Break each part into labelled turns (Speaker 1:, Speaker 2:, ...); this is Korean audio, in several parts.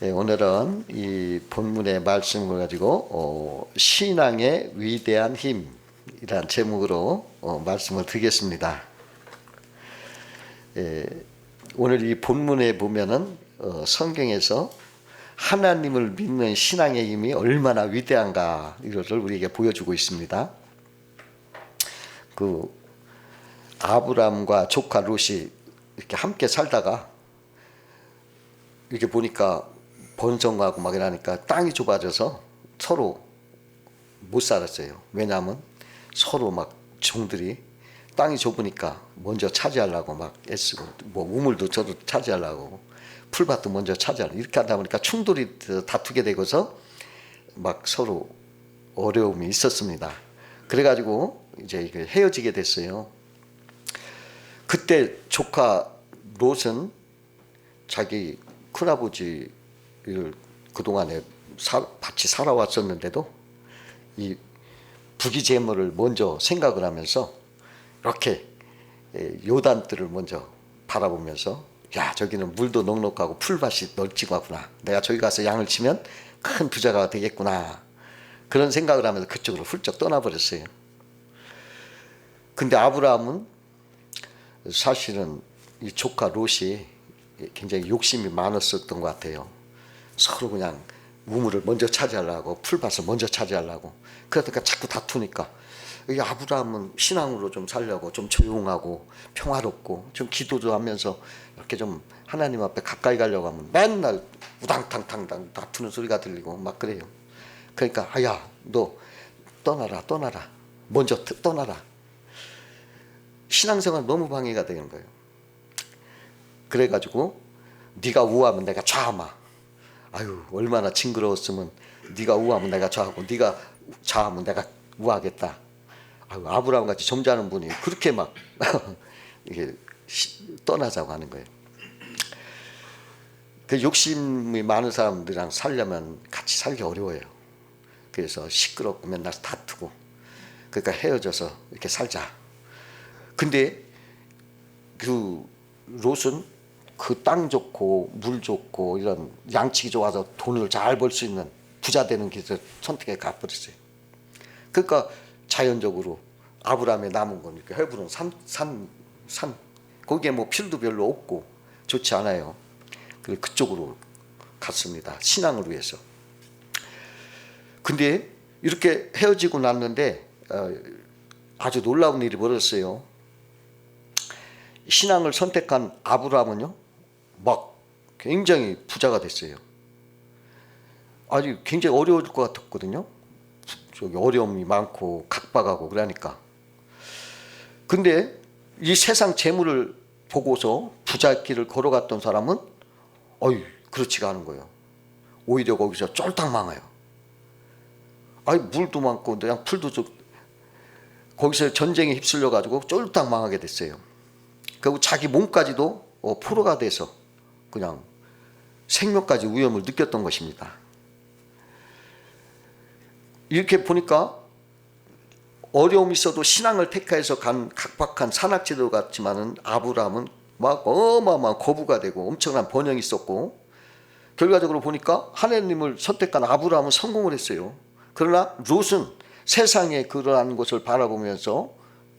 Speaker 1: 예, 오늘은 이 본문의 말씀을 가지고 어, 신앙의 위대한 힘이란 제목으로 어, 말씀을 드리겠습니다. 예, 오늘 이 본문에 보면은 어, 성경에서 하나님을 믿는 신앙의 힘이 얼마나 위대한가 이것을 우리에게 보여주고 있습니다. 그 아브람과 조카 롯이 이렇게 함께 살다가 이렇게 보니까 번성하고 막 이러니까 땅이 좁아져서 서로 못 살았어요. 왜냐하면 서로 막 종들이 땅이 좁으니까 먼저 차지하려고 막 애쓰고 뭐 우물도 저도 차지하려고 풀밭도 먼저 차지하려고 이렇게 하다 보니까 충돌이 다투게 되고서 막 서로 어려움이 있었습니다. 그래가지고 이제 헤어지게 됐어요. 그때 조카 롯은 자기 큰아버지 를 그동안에 사, 같이 살아왔었는데도 이 부기 재물을 먼저 생각을 하면서 이렇게 예, 요단들을 먼저 바라보면서 야 저기는 물도 넉넉하고 풀밭이 널찍하구나 내가 저기 가서 양을 치면 큰 부자가 되겠구나 그런 생각을 하면서 그쪽으로 훌쩍 떠나버렸어요. 근데 아브라함은 사실은 이 조카 롯이 굉장히 욕심이 많았었던 것 같아요. 서로 그냥 우물을 먼저 차지하려고 풀밭을 먼저 차지하려고 그러다가 자꾸 다투니까 이 아브라함은 신앙으로 좀 살려고 좀 조용하고 평화롭고 좀 기도도 하면서 이렇게 좀 하나님 앞에 가까이 가려고 하면 맨날 우당탕탕당 다투는 소리가 들리고 막 그래요. 그러니까 아야 너 떠나라 떠나라 먼저 떠나라 신앙생활 너무 방해가 되는 거예요. 그래가지고 네가 우하면 내가 좌마. 아유 얼마나 징그러웠으면 네가 우하면 내가 좌하고 네가 좌하면 내가 우하겠다. 아유 아브라함 같이 점잖은 분이 그렇게 막 이게 떠나자고 하는 거예요. 그 욕심이 많은 사람들이랑 살려면 같이 살기 어려워요. 그래서 시끄럽고 맨날 다투고 그러니까 헤어져서 이렇게 살자. 근데 그 롯은 그 땅 좋고 물 좋고 이런 양치기 좋아서 돈을 잘 벌 수 있는 부자 되는 길을 선택해 가버렸어요. 그러니까 자연적으로 아브라함의 남은 거니까 헤브론 산, 산, 산 거기에 뭐 필도 별로 없고 좋지 않아요. 그래서 그쪽으로 갔습니다. 신앙을 위해서. 근데 이렇게 헤어지고 났는데 어, 아주 놀라운 일이 벌어졌어요. 신앙을 선택한 아브라함은요, 막 굉장히 부자가 됐어요. 아주 굉장히 어려울 것 같았거든요. 저기 어려움이 많고 각박하고 그러니까. 근데 이 세상 재물을 보고서 부자 길을 걸어갔던 사람은 어이 그렇지가 않은 거예요. 오히려 거기서 쫄딱 망해요. 아니 물도 많고 그냥 풀도 좀 거기서 전쟁에 휩쓸려 가지고 쫄딱 망하게 됐어요. 그리고 자기 몸까지도 어, 포로가 돼서 그냥 생명까지 위험을 느꼈던 것입니다. 이렇게 보니까 어려움이 있어도 신앙을 택해서 간 각박한 산악지도 같지만은 아브라함은 막 어마어마한 거부가 되고 엄청난 번영이 있었고 결과적으로 보니까 하나님을 선택한 아브라함은 성공을 했어요. 그러나 롯은 세상에 그러한 것을 바라보면서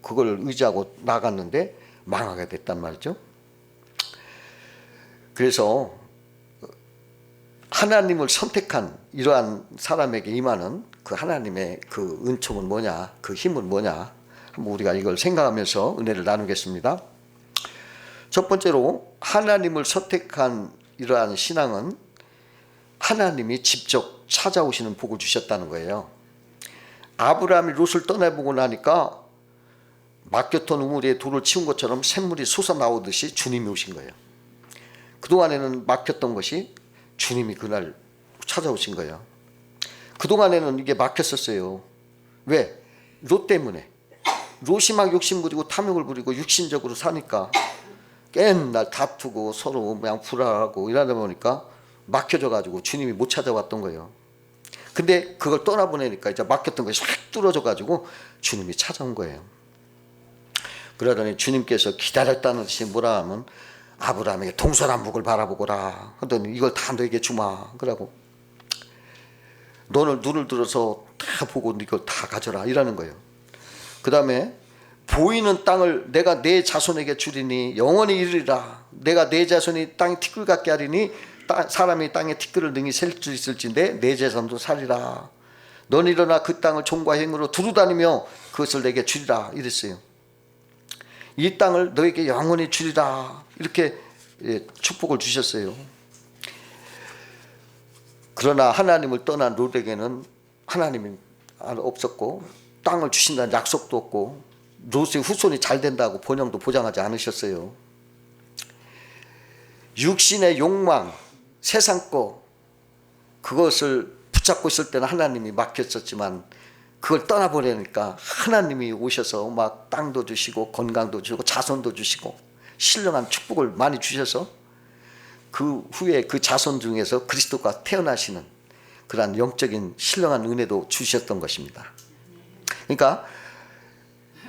Speaker 1: 그걸 의지하고 나갔는데 망하게 됐단 말이죠. 그래서 하나님을 선택한 이러한 사람에게 임하는 그 하나님의 그 은총은 뭐냐, 그 힘은 뭐냐, 한번 우리가 이걸 생각하면서 은혜를 나누겠습니다. 첫 번째로 하나님을 선택한 이러한 신앙은 하나님이 직접 찾아오시는 복을 주셨다는 거예요. 아브라함이 롯을 떠나보고 나니까 막혔던 우물에 돌을 치운 것처럼 샘물이 솟아나오듯이 주님이 오신 거예요. 그동안에는 막혔던 것이 주님이 그날 찾아오신 거예요. 그동안에는 이게 막혔었어요. 왜? 롯 때문에. 롯이 막 욕심 부리고 탐욕을 부리고 육신적으로 사니까 맨날 다투고 서로 그냥 불화하고 이러다 보니까 막혀져 가지고 주님이 못 찾아왔던 거예요. 근데 그걸 떠나보내니까 이제 막혔던 것이 확 뚫어져 가지고 주님이 찾아온 거예요. 그러더니 주님께서 기다렸다는 뜻이 뭐라 하면 아브라함에게 동서남북을 바라보거라 하더니 이걸 다 너에게 주마 그러고 너는 눈을 들어서 다 보고 이걸 다 가져라 이라는 거예요. 그 다음에 보이는 땅을 내가 내 자손에게 주리니 영원히 이르리라. 내가 내 자손이 땅에 티끌 같게 하리니 따- 사람이 땅에 티끌을 능히 셀 수 있을진데 내 자손도 살리라. 넌 일어나 그 땅을 종과 행으로 두루 다니며 그것을 내게 주리라 이랬어요. 이 땅을 너에게 영원히 주리라 이렇게 예, 축복을 주셨어요. 그러나 하나님을 떠난 롯에게는 하나님이 없었고 땅을 주신다는 약속도 없고 롯의 후손이 잘 된다고 번영도 보장하지 않으셨어요. 육신의 욕망, 세상 거 그것을 붙잡고 있을 때는 하나님이 맡겼었지만 그걸 떠나버리니까 하나님이 오셔서 막 땅도 주시고 건강도 주고 자손도 주시고 신령한 축복을 많이 주셔서 그 후에 그 자손 중에서 그리스도가 태어나시는 그러한 영적인 신령한 은혜도 주셨던 것입니다. 그러니까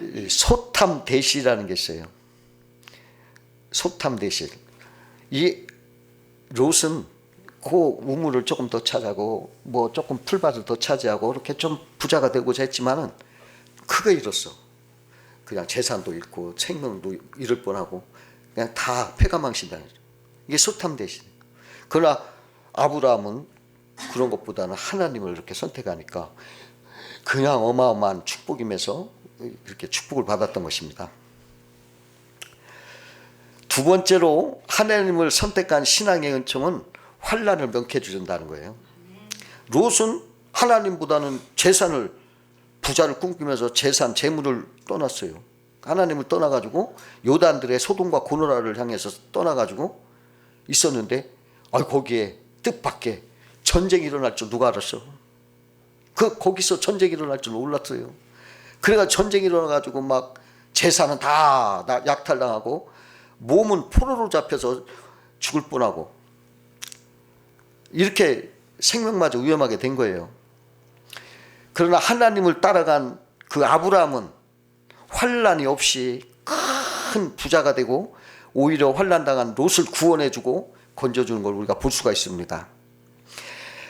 Speaker 1: 이 소탐 대시라는 게 있어요. 소탐 대시. 이 롯은 그 우물을 조금 더 차지하고 뭐 조금 풀밭을 더 차지하고 이렇게 좀 부자가 되고자 했지만은 크게 잃었어. 그냥 재산도 잃고 생명도 잃을 뻔하고 그냥 다 패가망신다는 거죠. 이게 소탐 대신. 그러나 아브라함은 그런 것보다는 하나님을 이렇게 선택하니까 그냥 어마어마한 축복이면서 이렇게 축복을 받았던 것입니다. 두 번째로 하나님을 선택한 신앙의 은총은 환란을 명쾌 주신다는 거예요. 롯은 하나님보다는 재산을 부자를 꿈꾸면서 재산 재물을 떠났어요. 하나님을 떠나가지고 요단들의 소돔과 고노라를 향해서 떠나가지고 있었는데 아 거기에 뜻밖의 전쟁이 일어날 줄 누가 알았어? 그 거기서 전쟁이 일어날 줄 몰랐어요. 그래가 전쟁이 일어나가지고 막 재산은 다 약탈당하고 몸은 포로로 잡혀서 죽을 뻔하고 이렇게 생명마저 위험하게 된 거예요. 그러나 하나님을 따라간 그 아브라함은 환란이 없이 큰 부자가 되고 오히려 환란 당한 롯을 구원해주고 건져주는 걸 우리가 볼 수가 있습니다.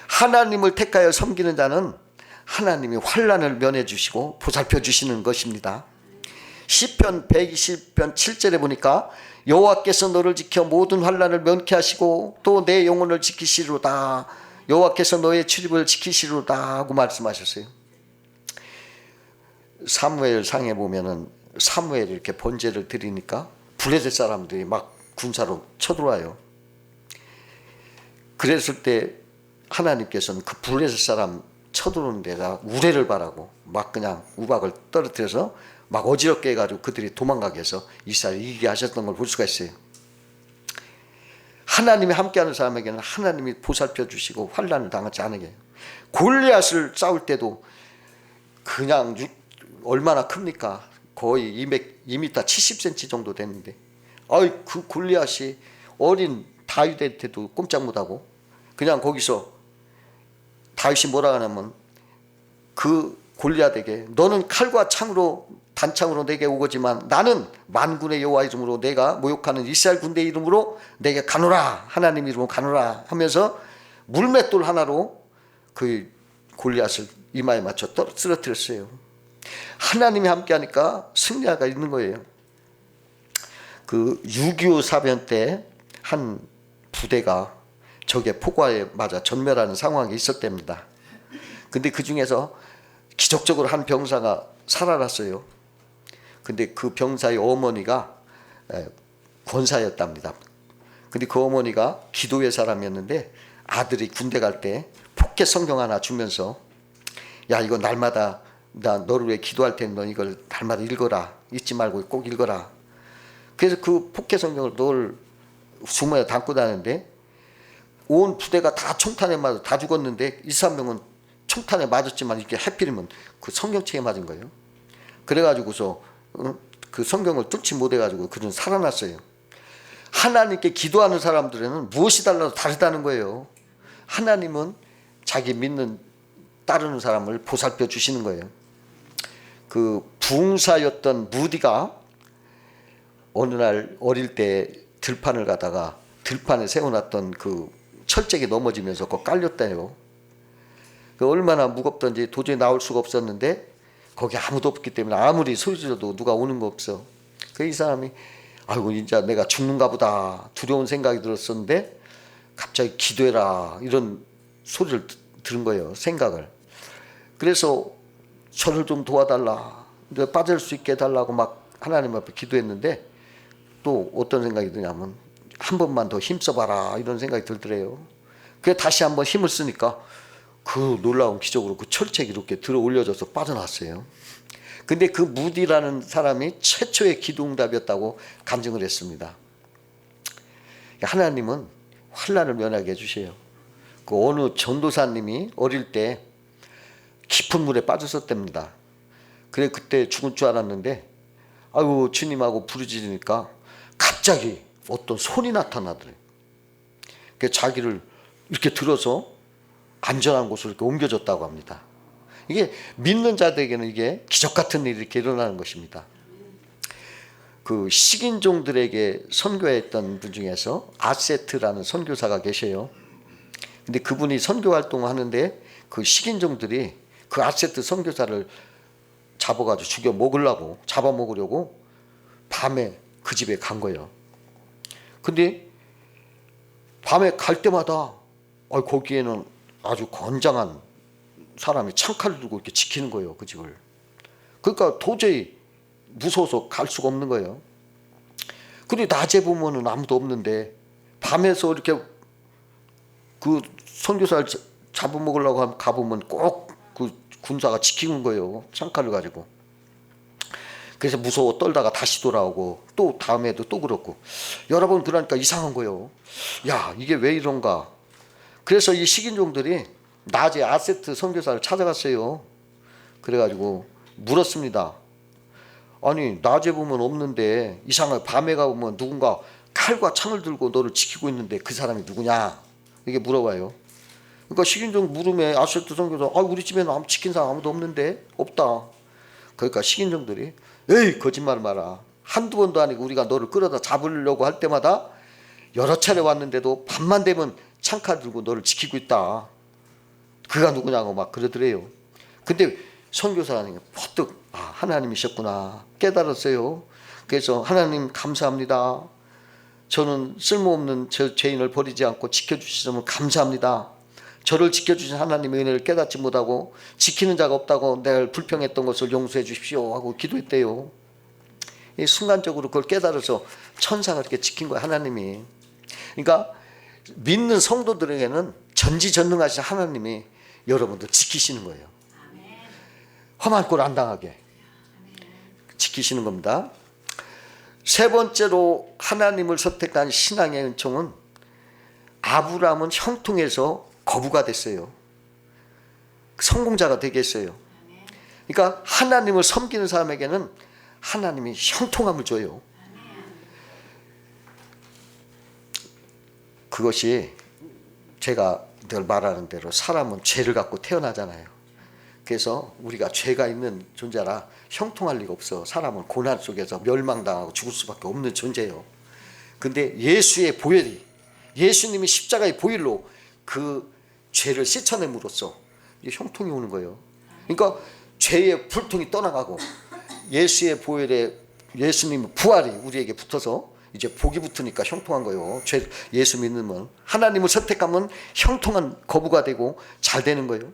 Speaker 1: 하나님을 택하여 섬기는 자는 하나님이 환란을 면해 주시고 보살펴 주시는 것입니다. 시편 120편 7절에 보니까 여호와께서 너를 지켜 모든 환란을 면케 하시고 또 내 영혼을 지키시리로다. 여호와께서 너의 출입을 지키시리로다 하고 말씀하셨어요. 사무엘 상에 보면은 사무엘이 이렇게 번제를 드리니까 블레셋 사람들이 막 군사로 쳐들어와요. 그랬을 때 하나님께서는 그 블레셋 사람 쳐들어오는 데다 우레를 바라고 막 그냥 우박을 떨어뜨려서 막 어지럽게 해가지고 그들이 도망가게 해서 이스라엘 이기게 하셨던 걸 볼 수가 있어요. 하나님이 함께하는 사람에게는 하나님이 보살펴 주시고 환란을 당하지 않게 해요. 골리앗을 싸울 때도 그냥 육, 얼마나 큽니까? 거의 200, 2m 70cm 정도 됐는데 아이 그 골리앗이 어린 다윗한테도 꼼짝 못하고 그냥 거기서 다윗이 뭐라 하냐면 그 골리앗에게 너는 칼과 창으로 단창으로 내게 오거지만 나는 만군의 여호와 이름으로 내가 모욕하는 이스라엘 군대 이름으로 내게 가노라 하나님 이름으로 가노라 하면서 물맷돌 하나로 그 골리앗을 이마에 맞춰 떨 쓰러뜨렸어요. 하나님이 함께하니까 승리가 있는 거예요. 그 6.25 사변 때 한 부대가 적의 포과에 맞아 전멸하는 상황이 있었답니다. 근데 그 중에서 기적적으로 한 병사가 살아났어요. 근데 그 병사의 어머니가 권사였답니다. 근데 그 어머니가 기도의 사람이었는데 아들이 군대 갈 때 포켓 성경 하나 주면서 야 이거 날마다 나 너를 위해 기도할 테니 너 이걸 날마다 읽어라 잊지 말고 꼭 읽어라. 그래서 그 포켓 성경을 늘 주머니에 담고 다니는데 온 부대가 다 총탄에 맞아 다 죽었는데 이삼명은 총탄에 맞았지만 이게 해필이면 그 성경책에 맞은 거예요. 그래가지고서 어? 그 성경을 뚫지 못해가지고 그는 살아났어요. 하나님께 기도하는 사람들에는 무엇이 달라도 다르다는 거예요. 하나님은 자기 믿는 따르는 사람을 보살펴 주시는 거예요. 그 부흥사였던 무디가 어느 날 어릴 때 들판을 가다가 들판에 세워놨던 그 철책이 넘어지면서 그 깔렸다요. 그 얼마나 무겁던지 도저히 나올 수가 없었는데 거기 아무도 없기 때문에 아무리 소리 질러도 누가 오는 거 없어. 그 이 사람이 아이고 이제 내가 죽는가 보다 두려운 생각이 들었었는데 갑자기 기도해라 이런 소리를 드- 들은 거예요. 생각을. 그래서 저를 좀 도와달라. 빠질 수 있게 해달라고 막 하나님 앞에 기도했는데 또 어떤 생각이 드냐면 한 번만 더 힘써봐라 이런 생각이 들더래요. 그래 다시 한번 힘을 쓰니까 그 놀라운 기적으로 그 철책이 이렇게 들어 올려져서 빠져나왔어요. 근데 그 무디라는 사람이 최초의 기도응답이었다고 간증을 했습니다. 하나님은 환란을 면하게 해주세요. 그 어느 전도사님이 어릴 때 깊은 물에 빠졌었답니다. 그래 그때 죽을 줄 알았는데 아유 주님하고 부르짖으니까 갑자기 어떤 손이 나타나더래. 그 자기를 이렇게 들어서 안전한 곳으로 이렇게 옮겨졌다고 합니다. 이게 믿는 자들에게는 이게 기적 같은 일이 이렇게 일어나는 것입니다. 그 식인종들에게 선교했던 분 중에서 아세트라는 선교사가 계셔요. 근데 그분이 선교 활동을 하는데 그 식인종들이 그 아세트 선교사를 잡아가지고 죽여 먹으려고 잡아 먹으려고 밤에 그 집에 간 거예요. 근데 밤에 갈 때마다 어, 거기에는 아주 건장한 사람이 창칼을 들고 이렇게 지키는 거예요 그 집을. 그러니까 도저히 무서워서 갈 수가 없는 거예요. 근데 낮에 보면은 아무도 없는데 밤에서 이렇게 그 선교사를 자- 잡아먹으려고 가보면 꼭그 군사가 지키는 거예요 창칼을 가지고. 그래서 무서워 떨다가 다시 돌아오고 또 다음에도 또 그렇고 여러 번 그러니까 이상한 거예요. 야 이게 왜 이런가? 그래서 이 식인종들이 낮에 아세트 선교사를 찾아갔어요. 그래가지고 물었습니다. 아니 낮에 보면 없는데 이상하게 밤에 가보면 누군가 칼과 창을 들고 너를 지키고 있는데 그 사람이 누구냐? 이게 물어봐요. 그러니까 식인종 물음에 아세트 선교사 아 우리 집에는 아무 지킨 사람 아무도 없는데 없다. 그러니까 식인종들이 에이 거짓말 마라. 한두 번도 아니고 우리가 너를 끌어다 잡으려고 할 때마다 여러 차례 왔는데도 밤만 되면 창칼 들고 너를 지키고 있다. 그가 누구냐고 막 그러더래요. 근데 선교사님 퍼뜩 아 하나님이셨구나 깨달았어요. 그래서 하나님 감사합니다. 저는 쓸모없는 저 죄인을 버리지 않고 지켜주시면 감사합니다. 저를 지켜주신 하나님의 은혜를 깨닫지 못하고 지키는 자가 없다고 내가 불평했던 것을 용서해 주십시오 하고 기도했대요. 이 순간적으로 그걸 깨달아서 천사가 이렇게 지킨 거예요 하나님이. 그러니까 믿는 성도들에게는 전지전능하신 하나님이 여러분들 지키시는 거예요. 험한 꼴 안 당하게 지키시는 겁니다. 세 번째로 하나님을 선택한 신앙의 은총은 아브라함은 형통해서 거부가 됐어요. 성공자가 되겠어요. 그러니까 하나님을 섬기는 사람에게는 하나님이 형통함을 줘요. 그것이 제가 늘 말하는 대로 사람은 죄를 갖고 태어나잖아요. 그래서 우리가 죄가 있는 존재라 형통할 리가 없어. 사람은 고난 속에서 멸망당하고 죽을 수밖에 없는 존재예요. 근데 예수의 보혈이 예수님이 십자가의 보혈로 그 죄를 씻어냄으로써 형통이 오는 거예요. 그러니까 죄의 불통이 떠나가고 예수의 보혈에 예수님 부활이 우리에게 붙어서 이제 복이 붙으니까 형통한 거예요. 죄 예수 믿으면 하나님을 선택하면 형통한 거부가 되고 잘 되는 거예요.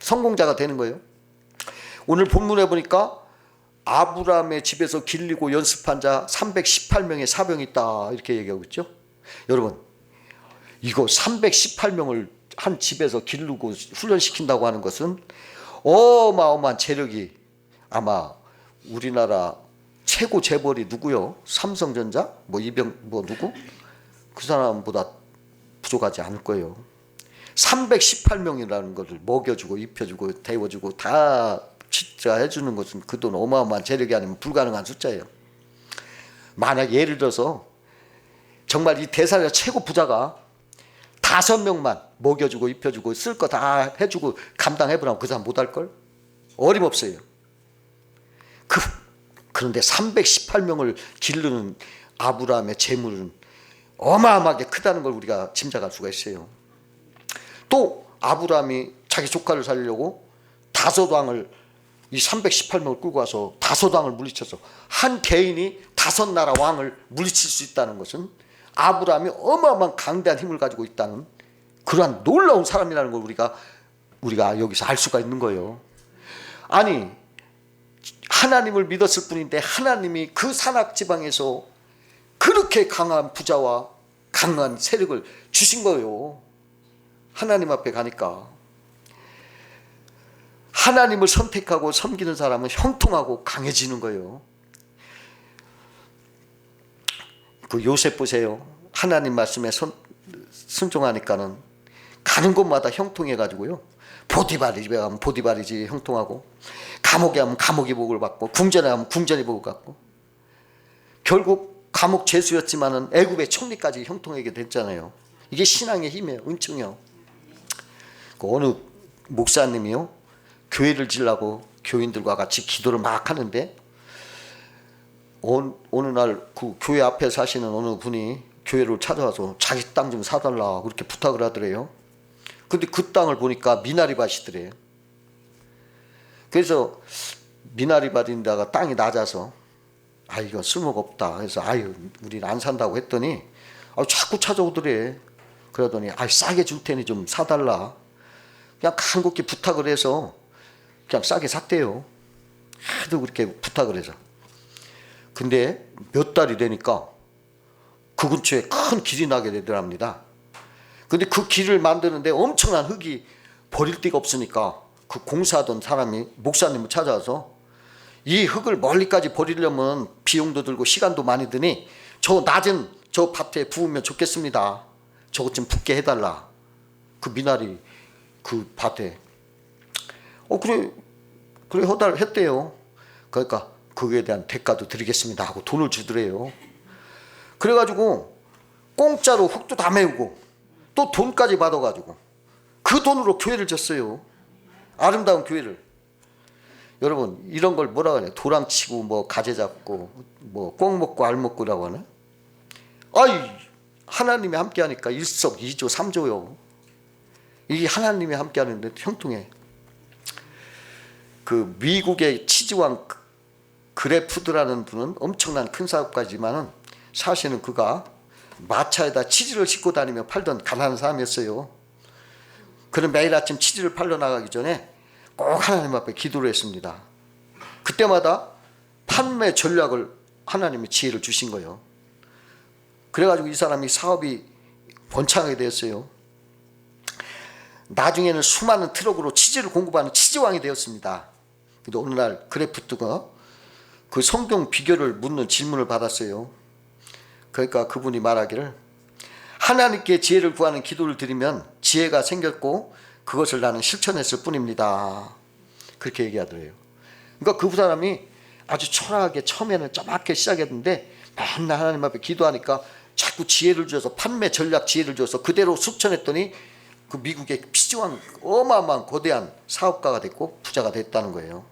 Speaker 1: 성공자가 되는 거예요. 오늘 본문에 보니까 아브라함의 집에서 길리고 연습한 자 318명의 사병이 있다 이렇게 얘기하고 있죠. 여러분 이거 318명을 한 집에서 기르고 훈련시킨다고 하는 것은 어마어마한 재력이 아마 우리나라 최고 재벌이 누구요? 삼성전자? 뭐 이병 뭐 누구? 그 사람보다 부족하지 않을 거예요. 318명이라는 것을 먹여주고 입혀주고 데워주고 다 진짜 해주는 것은 그 돈 어마어마한 재력이 아니면 불가능한 숫자예요. 만약 예를 들어서 정말 이 대사의 최고 부자가 다섯 명만 먹여주고 입혀주고 쓸 거 다 해주고 감당해보라고 그 사람 못할 걸 어림없어요. 그 그런데 318명을 기르는 아브라함의 재물은 어마어마하게 크다는 걸 우리가 짐작할 수가 있어요. 또 아브라함이 자기 조카를 살리려고 다섯 왕을 이 318명을 끌고 와서 다섯 왕을 물리쳐서 한 개인이 다섯 나라 왕을 물리칠 수 있다는 것은 아브라함이 어마어마한 강대한 힘을 가지고 있다는 그러한 놀라운 사람이라는 걸 우리가 우리가 여기서 알 수가 있는 거예요. 아니 하나님을 믿었을 뿐인데 하나님이 그 산악 지방에서 그렇게 강한 부자와 강한 세력을 주신 거예요. 하나님 앞에 가니까 하나님을 선택하고 섬기는 사람은 형통하고 강해지는 거예요. 그 요셉 보세요. 하나님 말씀에 선, 순종하니까는 가는 곳마다 형통해 가지고요. 보디바리 집에 가면 보디바리 집 형통하고 감옥에 가면 감옥의 복을 받고 궁전에 가면 궁전의 복을 받고 결국 감옥 죄수였지만은 애굽의 총리까지 형통하게 됐잖아요. 이게 신앙의 힘이에요. 은총이요. 그 어느 목사님이요. 교회를 지려고 교인들과 같이 기도를 막 하는데 어느, 어느 날 그 교회 앞에 사시는 어느 분이 교회를 찾아와서 자기 땅 좀 사달라 그렇게 부탁을 하더래요. 근데 그 땅을 보니까 미나리 밭이더래요. 그래서 미나리 밭인다가 땅이 낮아서 아 이거 쓸모가 없다. 그래서 아유 우리는 안 산다고 했더니 아, 자꾸 찾아오더래. 그러더니 아 싸게 줄 테니 좀 사달라. 그냥 간곡히 부탁을 해서 그냥 싸게 샀대요. 하도 그렇게 부탁을 해서. 근데 몇 달이 되니까 그 근처에 큰 길이 나게 되더랍니다. 근데 그 길을 만드는데 엄청난 흙이 버릴 데가 없으니까 그 공사하던 사람이 목사님을 찾아와서 이 흙을 멀리까지 버리려면 비용도 들고 시간도 많이 드니 저 낮은 저 밭에 부으면 좋겠습니다. 저것 좀 붓게 해달라. 그 미나리 그 밭에. 어 그래 그래 허달 했대요. 그러니까 그에 대한 대가도 드리겠습니다 하고 돈을 주더래요. 그래가지고 공짜로 흙도 다 메우고 또 돈까지 받아가지고 그 돈으로 교회를 졌어요. 아름다운 교회를. 여러분 이런 걸 뭐라 하냐 도랑치고 뭐 가재 잡고 뭐 꽁 먹고 알 먹고라고 하나? 아이 하나님이 함께하니까 일석이조 삼조요. 이게 하나님이 함께하는데 형통해. 그 미국의 치즈왕 그래프드라는 분은 엄청난 큰 사업가지만은 사실은 그가 마차에다 치즈를 싣고 다니며 팔던 가난한 사람이었어요. 그는 매일 아침 치즈를 팔러 나가기 전에 꼭 하나님 앞에 기도를 했습니다. 그때마다 판매 전략을 하나님이 지혜를 주신 거예요. 그래가지고 이 사람이 사업이 번창하게 되었어요. 나중에는 수많은 트럭으로 치즈를 공급하는 치즈왕이 되었습니다. 근데 어느 날 그래프트가 그 성경 비결을 묻는 질문을 받았어요. 그러니까 그분이 말하기를 하나님께 지혜를 구하는 기도를 드리면 지혜가 생겼고 그것을 나는 실천했을 뿐입니다. 그렇게 얘기하더래요. 그러니까 그 사람이 아주 초라하게 처음에는 쪼맣게 시작했는데 맨날 하나님 앞에 기도하니까 자꾸 지혜를 줘서 판매 전략 지혜를 줘서 그대로 실천했더니 그 미국의 피지왕 어마어마한 거대한 사업가가 됐고 부자가 됐다는 거예요.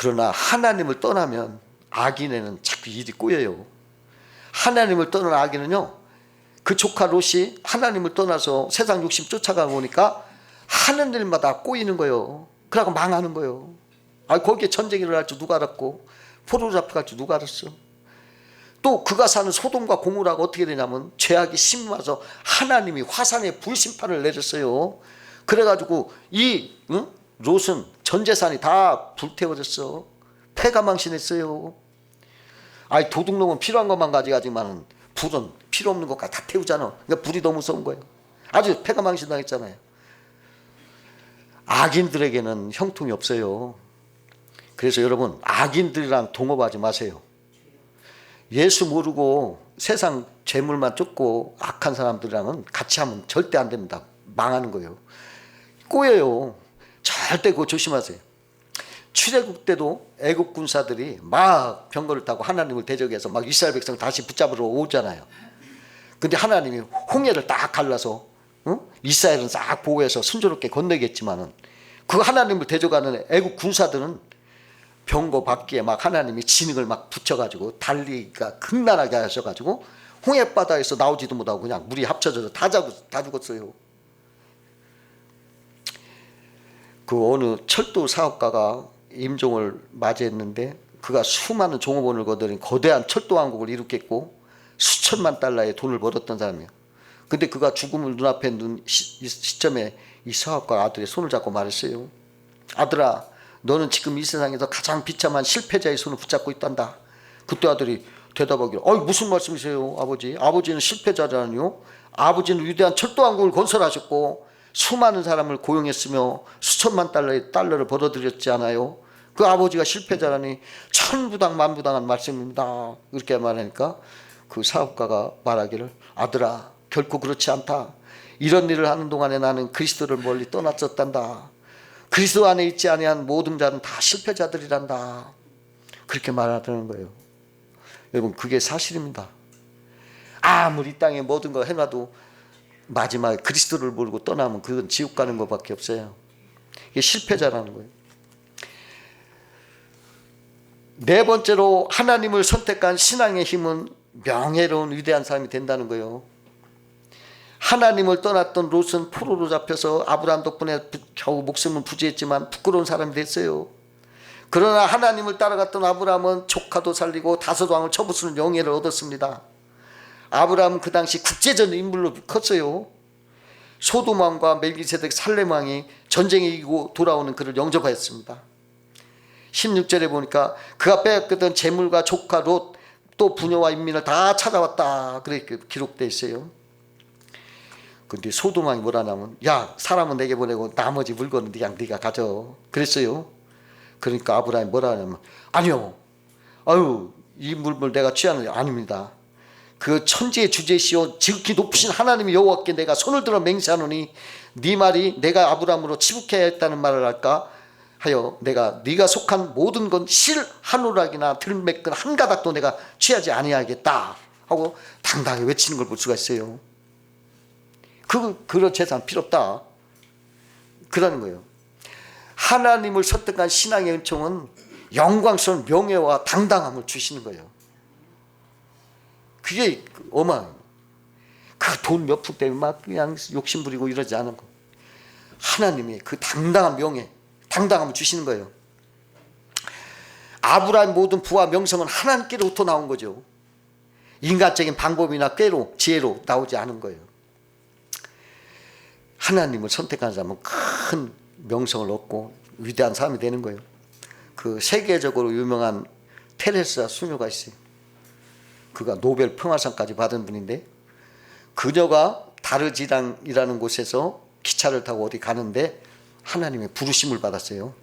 Speaker 1: 그러나 하나님을 떠나면 악인에는 자꾸 일이 꼬여요. 하나님을 떠난 악인은요, 그 조카 롯이 하나님을 떠나서 세상 욕심 쫓아가 보니까 하는 일마다 꼬이는 거예요. 그러고 망하는 거예요. 아, 거기에 전쟁이 일어날 줄 누가 알았고, 포로로 잡혀갈 줄 누가 알았어. 또 그가 사는 소돔과 고모라가 어떻게 되냐면 죄악이 심와서 하나님이 화산에 불심판을 내렸어요. 그래가지고 이 응? 롯은 전 재산이 다 불태워졌어. 폐가 망신했어요. 아니 도둑놈은 필요한 것만 가져가지만은 불은 필요 없는 것까지 다 태우잖아. 그러니까 불이 너무 무서운 거예요. 아주 폐가 망신당했잖아요. 악인들에게는 형통이 없어요. 그래서 여러분 악인들이랑 동업하지 마세요. 예수 모르고 세상 재물만 쫓고 악한 사람들이랑은 같이 하면 절대 안 됩니다. 망하는 거예요. 꼬여요. 절대 그거 조심하세요. 출애굽 때도 애굽 군사들이 막 병거를 타고 하나님을 대적해서 막 이스라엘 백성 다시 붙잡으러 오잖아요. 근데 하나님이 홍해를 딱 갈라서 응? 이스라엘은 싹 보호해서 순조롭게 건너겠지만은 그 하나님을 대적하는 애굽 군사들은 병거 받기에 막 하나님이 진흙을 막 붙여가지고 달리기가 극난하게 하셔가지고 홍해 바다에서 나오지도 못하고 그냥 물이 합쳐져서 다, 잡, 다 죽었어요. 그 어느 철도 사업가가 임종을 맞이했는데 그가 수많은 종업원을 거느린 거대한 철도 왕국을 일으켰고 수천만 달러의 돈을 벌었던 사람이에요. 근데 그가 죽음을 눈앞에 눈 시, 이 시점에 이 사업가 아들의 손을 잡고 말했어요. 아들아, 너는 지금 이 세상에서 가장 비참한 실패자의 손을 붙잡고 있단다. 그때 아들이 대답하기를, 어이 무슨 말씀이세요, 아버지? 아버지는 실패자라니요? 아버지는 위대한 철도 왕국을 건설하셨고 수많은 사람을 고용했으며 수천만 달러의 달러를 벌어들였지 않아요? 그 아버지가 실패자라니 천부당 만부당한 말씀입니다. 이렇게 말하니까 그 사업가가 말하기를 아들아 결코 그렇지 않다. 이런 일을 하는 동안에 나는 그리스도를 멀리 떠났었단다. 그리스도 안에 있지 아니한 모든 자는 다 실패자들이란다. 그렇게 말하는 거예요. 여러분 그게 사실입니다. 아무리 땅에 모든 거 해놔도 마지막에 그리스도를 모르고 떠나면 그건 지옥 가는 것밖에 없어요. 이게 실패자라는 거예요. 네 번째로 하나님을 선택한 신앙의 힘은 명예로운 위대한 사람이 된다는 거예요. 하나님을 떠났던 롯은 포로로 잡혀서 아브라함 덕분에 겨우 목숨을 부지했지만 부끄러운 사람이 됐어요. 그러나 하나님을 따라갔던 아브라함은 조카도 살리고 다섯 왕을 쳐부수는 영예를 얻었습니다. 아브라함은 그 당시 국제적 인물로 컸어요. 소돔 왕과 멜기세덱 살렘 왕이 전쟁에 이기고 돌아오는 그를 영접하였습니다. 16절에 보니까 그가 빼앗겼던 재물과 조카 롯 또 부녀와 인민을 다 찾아왔다. 그렇게 기록돼 있어요. 근데 소돔 왕이 뭐라냐면 야 사람은 내게 보내고 나머지 물건은 그냥 네가 가져. 그랬어요. 그러니까 아브라함이 뭐라냐면 아니요. 아유 이 물물 내가 취하는 게 아닙니다. 그 천지의 주제시오 지극히 높으신 하나님 여호와께 내가 손을 들어 맹세하노니 네 말이 내가 아브라함으로 치북해야 했다는 말을 할까 하여 내가 네가 속한 모든 건 실한 오락이나 들매끈 한 가닥도 내가 취하지 아니하겠다 하고 당당히 외치는 걸 볼 수가 있어요. 그 그런 재산 필요 없다. 그러는 거예요. 하나님을 설득한 신앙의 은총은 영광스러운 명예와 당당함을 주시는 거예요. 그게 어마어마해요. 그돈 몇 푼 때문에 막 그냥 욕심 부리고 이러지 않은 거. 하나님이 그 당당한 명예, 당당함을 주시는 거예요. 아브라함 모든 부와 명성은 하나님께로부터 나온 거죠. 인간적인 방법이나 꾀로, 지혜로 나오지 않은 거예요. 하나님을 선택한 사람은 큰 명성을 얻고 위대한 사람이 되는 거예요. 그 세계적으로 유명한 테레사 수녀가 있어요. 그가 노벨 평화상까지 받은 분인데 그녀가 다르지랑이라는 곳에서 기차를 타고 어디 가는데 하나님의 부르심을 받았어요.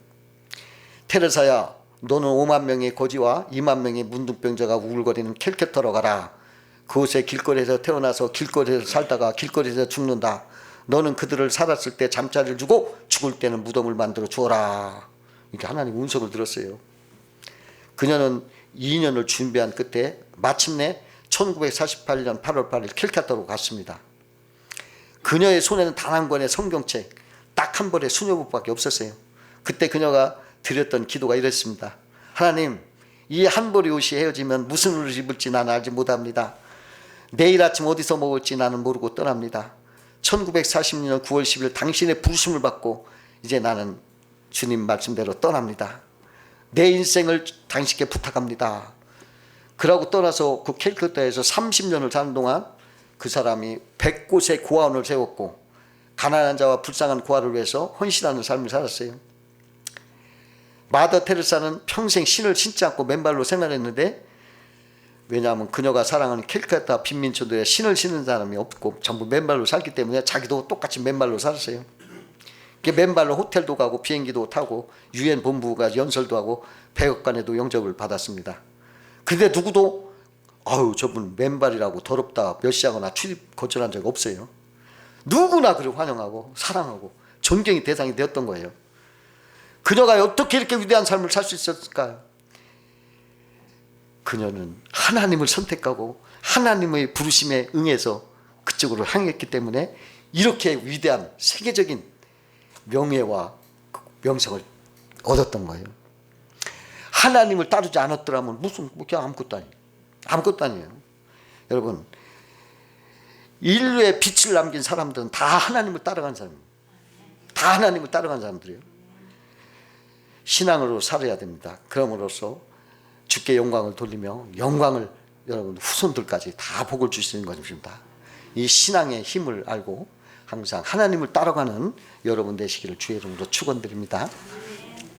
Speaker 1: 테레사야, 너는 5만 명의 거지와 2만 명의 문둥병자가 우글거리는 캘케터로 가라. 그곳에 길거리에서 태어나서 길거리에서 살다가 길거리에서 죽는다. 너는 그들을 살았을 때 잠자리를 주고 죽을 때는 무덤을 만들어 주어라. 이렇게 하나님 운석을 들었어요. 그녀는 2년을 준비한 끝에 마침내 1948년 8월 8일 캘카타로 갔습니다. 그녀의 손에는 단 한 권의 성경책, 딱 한 벌의 수녀복밖에 없었어요. 그때 그녀가 드렸던 기도가 이랬습니다. 하나님, 이 한 벌의 옷이 헤어지면 무슨 옷을 입을지 나는 알지 못합니다. 내일 아침 어디서 먹을지 나는 모르고 떠납니다. 1940년 9월 10일 당신의 부르심을 받고 이제 나는 주님 말씀대로 떠납니다. 내 인생을 당신께 부탁합니다. 그러고 떠나서 그 캘커타에서 30년을 사는 동안 그 사람이 100곳의 고아원을 세웠고 가난한 자와 불쌍한 고아를 위해서 헌신하는 삶을 살았어요. 마더 테레사는 평생 신을 신지 않고 맨발로 생활했는데 왜냐하면 그녀가 사랑하는 캘커타 빈민초도에 신을 신는 사람이 없고 전부 맨발로 살기 때문에 자기도 똑같이 맨발로 살았어요. 맨발로 호텔도 가고 비행기도 타고 유엔 본부가 연설도 하고 백악관에도 영접을 받았습니다. 근데 누구도 아유 저분 맨발이라고 더럽다 멸시하거나 출입 거절한 적 없어요. 누구나 그를 환영하고 사랑하고 존경의 대상이 되었던 거예요. 그녀가 어떻게 이렇게 위대한 삶을 살 수 있었을까요? 그녀는 하나님을 선택하고 하나님의 부르심에 응해서 그쪽으로 향했기 때문에 이렇게 위대한 세계적인 명예와 명성을 얻었던 거예요. 하나님을 따르지 않았더라면 무슨 뭐 그냥 아무것도 아니에요. 아무것도 아니에요. 여러분 인류의 빛을 남긴 사람들은 다 하나님을 따라간 사람이에요. 다 하나님을 따라간 사람들이에요. 신앙으로 살아야 됩니다. 그럼으로써 주께 영광을 돌리며 영광을 여러분 후손들까지 다 복을 주시는 것입니다. 이 신앙의 힘을 알고 항상 하나님을 따라가는 여러분 되시기를 주의 이름으로 축원드립니다.